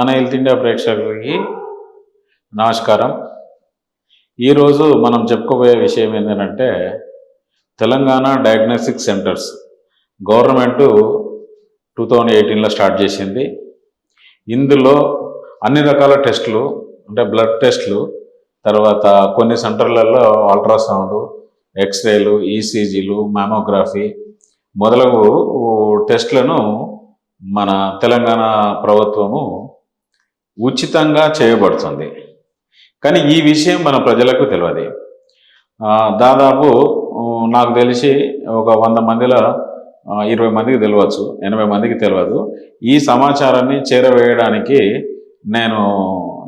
మన health India ప్రేక్షకులకి నమస్కారం. ఈరోజు మనం చెప్పుకోబోయే విషయం ఏంటంటే Telangana diagnostic centres government two thousand ఎయిటీన్లో స్టార్ట్ చేసింది. ఇందులో అన్ని రకాల టెస్టులు అంటే బ్లడ్ టెస్టులు తర్వాత కొన్ని సెంటర్లలో అల్ట్రాసౌండ్ ఎక్స్రేలు ఈసీజీలు మ్యామోగ్రఫీ మొదలగు టెస్టులను మన తెలంగాణ ప్రభుత్వము ఉచితంగా చేయబడుతుంది. కానీ ఈ విషయం మన ప్రజలకు తెలియదు. దాదాపు నాకు తెలిసి ఒక వంద మందిలో ఇరవై మందికి తెలియవచ్చు ఎనభై మందికి తెలియదు. ఈ సమాచారాన్ని చేరవేయడానికి నేను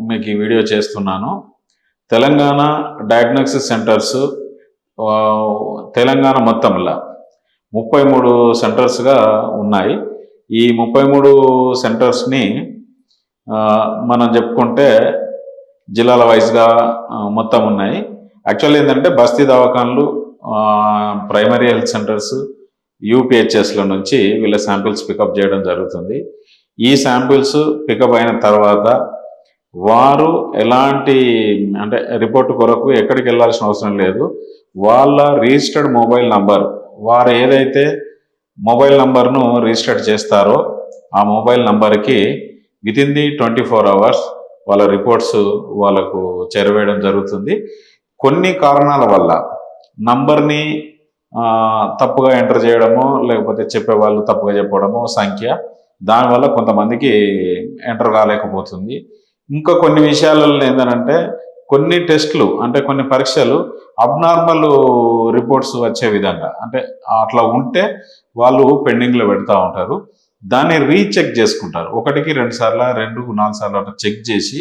మీకు ఈ వీడియో చేస్తున్నాను. తెలంగాణ డయాగ్నోస్టిక్ సెంటర్స్ తెలంగాణ మొత్తంలో ముప్పై మూడు సెంటర్స్గా ఉన్నాయి. ఈ ముప్పై మూడు సెంటర్స్ని మనం చెప్పుకుంటే జిల్లాల వైజ్గా మొత్తం ఉన్నాయి. యాక్చువల్ ఏంటంటే బస్తీ దవాఖాన్లు ప్రైమరీ హెల్త్ సెంటర్స్ యూపీహెచ్ఎస్ల నుంచి వీళ్ళ శాంపిల్స్ పికప్ చేయడం జరుగుతుంది. ఈ శాంపిల్స్ పికప్ అయిన తర్వాత వారు ఎలాంటి అంటే రిపోర్ట్ కొరకు ఎక్కడికి వెళ్ళాల్సిన అవసరం లేదు. వాళ్ళ రిజిస్టర్డ్ మొబైల్ నంబర్ వారు ఏదైతే మొబైల్ నంబర్ను రిజిస్టర్ చేస్తారో ఆ మొబైల్ నంబర్కి within the twenty four hours వాళ్ళ రిపోర్ట్స్ వాళ్ళకు చేరవేయడం జరుగుతుంది. కొన్ని కారణాల వల్ల నంబర్ని తప్పుగా ఎంటర్ చేయడము లేకపోతే చెప్పే వాళ్ళు తప్పుగా చెప్పడము సంఖ్య దానివల్ల కొంతమందికి ఎంటర్ కాలేకపోతుంది ఇంకా కొన్ని విషయాలలో ఏంటంటే కొన్ని టెస్టులు అంటే కొన్ని పరీక్షలు అబ్నార్మల్ రిపోర్ట్స్ వచ్చే విధంగా అంటే అట్లా ఉంటే వాళ్ళు పెండింగ్లో పెడతా ఉంటారు. దాన్ని రీచెక్ చేసుకుంటారు. ఒకటికి రెండు సార్లు రెండు నాలుగు సార్లు అట్లా చెక్ చేసి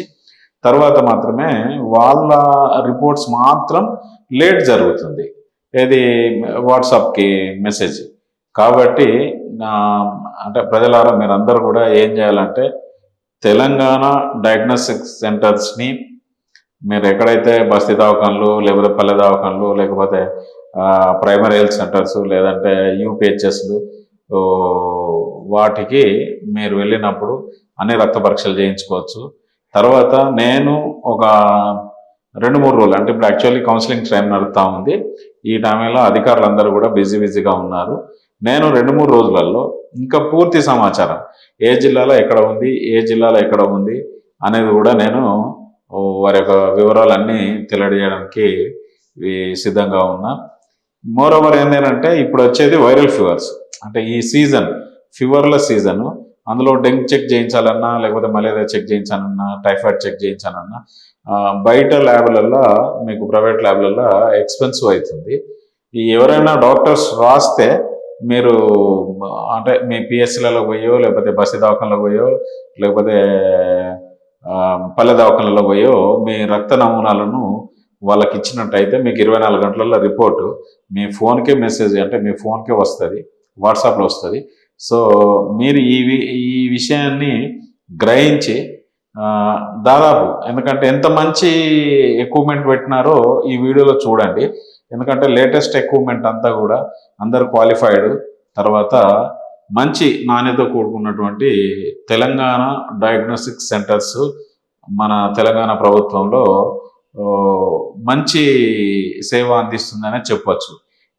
తర్వాత మాత్రమే వాళ్ళ రిపోర్ట్స్ మాత్రం లేట్ జరుగుతుంది. ఏది వాట్సాప్కి మెసేజ్ కాబట్టి అంటే ప్రజలారా మీరందరూ కూడా ఏం చేయాలంటే తెలంగాణ డయాగ్నోస్టిక్ సెంటర్స్ని మీరు ఎక్కడైతే బస్తీ దవాఖాన్లు లేకపోతే పల్లె దవాఖాన్లు లేకపోతే ప్రైమరీ హెల్త్ సెంటర్స్ లేదంటే యూపీహెచ్ఎస్లు వాటికి మీరు వెళ్ళినప్పుడు అన్ని రక్త పరీక్షలు చేయించుకోవచ్చు. తర్వాత నేను ఒక రెండు మూడు రోజులు అంటే ఇప్పుడు యాక్చువల్లీ కౌన్సిలింగ్ టైం నడుస్తూ ఉంది. ఈ టైంలో అధికారులందరూ కూడా బిజీ బిజీగా ఉన్నారు. నేను రెండు మూడు రోజులలో ఇంకా పూర్తి సమాచారం ఏ జిల్లాలో ఎక్కడ ఉంది ఏ జిల్లాలో ఎక్కడ ఉంది అనేది కూడా నేను వారి యొక్క వివరాలన్నీ తెలియజేయడానికి సిద్ధంగా ఉన్నా. మోర్ ఓవర్ ఏంటంటే ఇప్పుడు వచ్చేది వైరల్ ఫీవర్స్ అంటే ఈ సీజన్ ఫీవర్ల సీజన్ అందులో డెంగ్ చెక్ చేయించాలన్నా లేకపోతే మలేరియా చెక్ చేయించాలన్నా టైఫాయిడ్ చెక్ చేయించాలన్నా బయట ల్యాబ్లల్లో మీకు ప్రైవేట్ ల్యాబ్లల్లో ఎక్స్పెన్సివ్ అవుతుంది. ఈ ఎవరైనా డాక్టర్స్ రాస్తే మీరు అంటే మీ పిఎస్సీలలో పోయో లేకపోతే బస్సు దవాఖానలో పోయో లేకపోతే పల్లె దవాఖానలో పోయో మీ రక్త నమూనాలను వాళ్ళకి ఇచ్చినట్టయితే మీకు ఇరవై నాలుగు గంటలలో రిపోర్టు మీ ఫోన్కే మెసేజ్ అంటే మీ ఫోన్కే వస్తుంది వాట్సాప్లో వస్తుంది. సో మీరు ఈ వి- ఈ విషయాన్ని గ్రహించి దాదాపు ఎందుకంటే ఎంత మంచి ఎక్విప్మెంట్ పెట్టినారో ఈ వీడియోలో చూడండి. ఎందుకంటే లేటెస్ట్ ఎక్విప్మెంట్ అంతా కూడా అందరు క్వాలిఫైడ్ తర్వాత మంచి నాణ్యత కూడుకున్నటువంటి తెలంగాణ డయాగ్నోస్టిక్ సెంటర్స్ మన తెలంగాణ ప్రభుత్వంలో మంచి సేవ అందిస్తుందనే చెప్పచ్చు.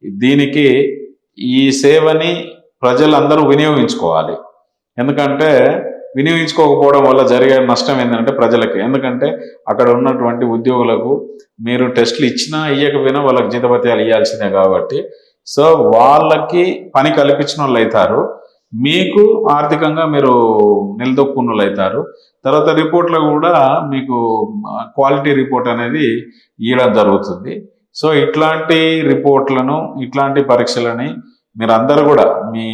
దీనికి ఈ సేవని ప్రజలందరూ వినియోగించుకోవాలి. ఎందుకంటే వినియోగించుకోకపోవడం వల్ల జరిగే నష్టం ఏంటంటే ప్రజలకి. ఎందుకంటే అక్కడ ఉన్నటువంటి ఉద్యోగులకు మీరు టెస్టులు ఇచ్చినా ఇవ్వకపోయినా వాళ్ళకి జీతపత్యాలు ఇవ్వాల్సిందే కాబట్టి. సో వాళ్ళకి పని కల్పించిన వాళ్ళు అవుతారు. మీకు ఆర్థికంగా మీరు నిలదొక్కున్న వాళ్ళు అవుతారు. తర్వాత రిపోర్ట్లో కూడా మీకు క్వాలిటీ రిపోర్ట్ అనేది ఇవ్వడం జరుగుతుంది. సో ఇట్లాంటి రిపోర్ట్లను ఇట్లాంటి పరీక్షలని మీరందరూ కూడా మీ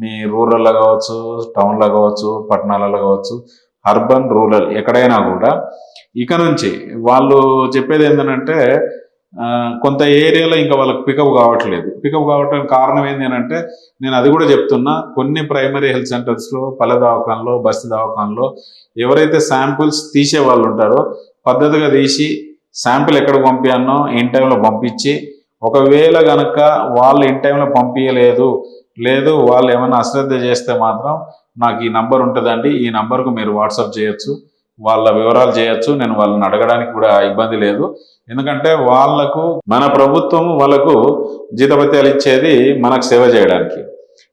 మీ రూరల్లో కావచ్చు టౌన్లో కావచ్చు పట్టణాలలో కావచ్చు అర్బన్ రూరల్ ఎక్కడైనా కూడా ఇక నుంచి వాళ్ళు చెప్పేది ఏంటంటే కొంత ఏరియాలో ఇంకా వాళ్ళకి పికప్ కావట్లేదు. పికప్ కావటానికి కారణం ఏంటి అని అంటే నేను అది కూడా చెప్తున్నా కొన్ని ప్రైమరీ హెల్త్ సెంటర్స్లో పల్లె దవాఖానలో బస్తి దవాఖానలో ఎవరైతే శాంపిల్స్ తీసే వాళ్ళు ఉంటారో పద్ధతిగా తీసి శాంపిల్ ఎక్కడ పంపించానో ఇన్ టైంలో పంపించి ఒకవేళ గనక వాళ్ళు ఇన్ టైంలో పంపించలేదు లేదు వాళ్ళు ఏమైనా అశ్రద్ధ చేస్తే మాత్రం నాకు ఈ నంబర్ ఉంటుందండి ఈ నంబర్కు మీరు వాట్సాప్ చేయొచ్చు వాళ్ళ వివరాలు చేయొచ్చు నేను వాళ్ళని అడగడానికి కూడా ఇబ్బంది లేదు. ఎందుకంటే వాళ్ళకు మన ప్రభుత్వం వాళ్ళకు జీతభత్యాలు ఇచ్చేది మనకు సేవ చేయడానికి.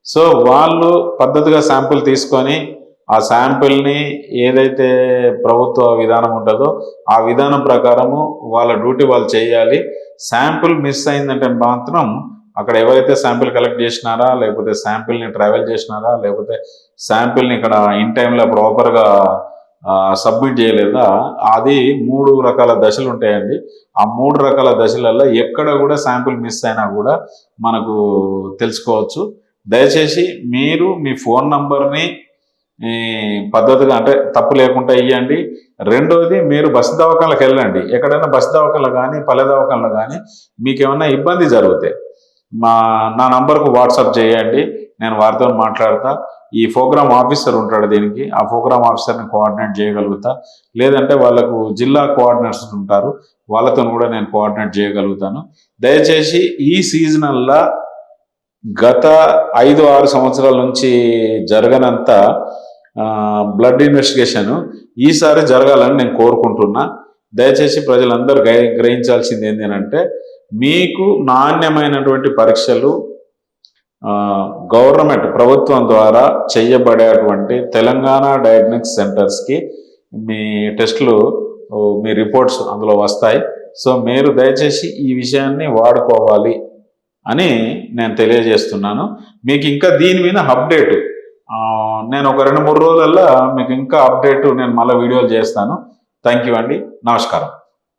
సో వాళ్ళు పద్ధతిగా శాంపుల్ తీసుకొని ఆ శాంపిల్ని ఏదైతే ప్రభుత్వ విధానం ఉంటుందో ఆ విధానం ప్రకారము వాళ్ళ డ్యూటీ వాళ్ళు చేయాలి. శాంపిల్ మిస్ అయిందంటే మాత్రం అక్కడ ఎవరైతే శాంపిల్ కలెక్ట్ చేసినారా లేకపోతే శాంపిల్ని ట్రావెల్ చేసినారా లేకపోతే శాంపిల్ని ఇక్కడ ఇన్ టైంలో ప్రాపర్గా సబ్మిట్ చేయలేదా అది మూడు రకాల దశలు ఉంటాయండి. ఆ మూడు రకాల దశలలో ఎక్కడ కూడా శాంపిల్ మిస్ అయినా కూడా మనకు తెలుసుకోవచ్చు. దయచేసి మీరు మీ ఫోన్ నంబర్ని ఈ పద్ధతిగా అంటే తప్పు లేకుండా ఇవ్వండి రెండోది మీరు బస్ దవాఖానలకు వెళ్ళండి. ఎక్కడైనా బస్ దవాఖానలు కానీ పల్లె దవాఖానలు కానీ మీకు ఏమైనా ఇబ్బంది జరిగితే మా నా నంబర్కు వాట్సాప్ చేయండి. నేను వారితో మాట్లాడతా. ఈ ప్రోగ్రామ్ ఆఫీసర్ ఉంటాడు దీనికి. ఆ ప్రోగ్రామ్ ఆఫీసర్ని కోఆర్డినేట్ చేయగలుగుతా. లేదంటే వాళ్ళకు జిల్లా కోఆర్డినేటర్స్ ఉంటారు. వాళ్ళతో కూడా నేను కోఆర్డినేట్ చేయగలుగుతాను. దయచేసి ఈ సీజనల్లా గత ఐదు ఆరు సంవత్సరాల నుంచి జరగనంత బ్లడ్ ఇన్వెస్టిగేషన్ ఈసారి జరగాలని నేను కోరుకుంటున్నా. దయచేసి ప్రజలందరూ గ్రహి గ్రహించాల్సింది ఏంటంటే మీకు నాణ్యమైనటువంటి పరీక్షలు గవర్నమెంట్ ప్రభుత్వం ద్వారా చేయబడేటువంటి తెలంగాణ డయాగ్నోస్టిక్ సెంటర్స్కి మీ టెస్టులు మీ రిపోర్ట్స్ అందులో వస్తాయి. సో మీరు దయచేసి ఈ విషయాన్ని వాడుకోవాలి. అని నేను తెలియజేస్తున్నాను. మీకు ఇంకా దీని మీద అప్డేట్. నేను ఒక రెండు మూడు రోజులల్లో మీకు ఇంకా అప్డేట్ నేను మళ్ళీ వీడియోలు చేస్తాను. థ్యాంక్ యూ అండి. నమస్కారం.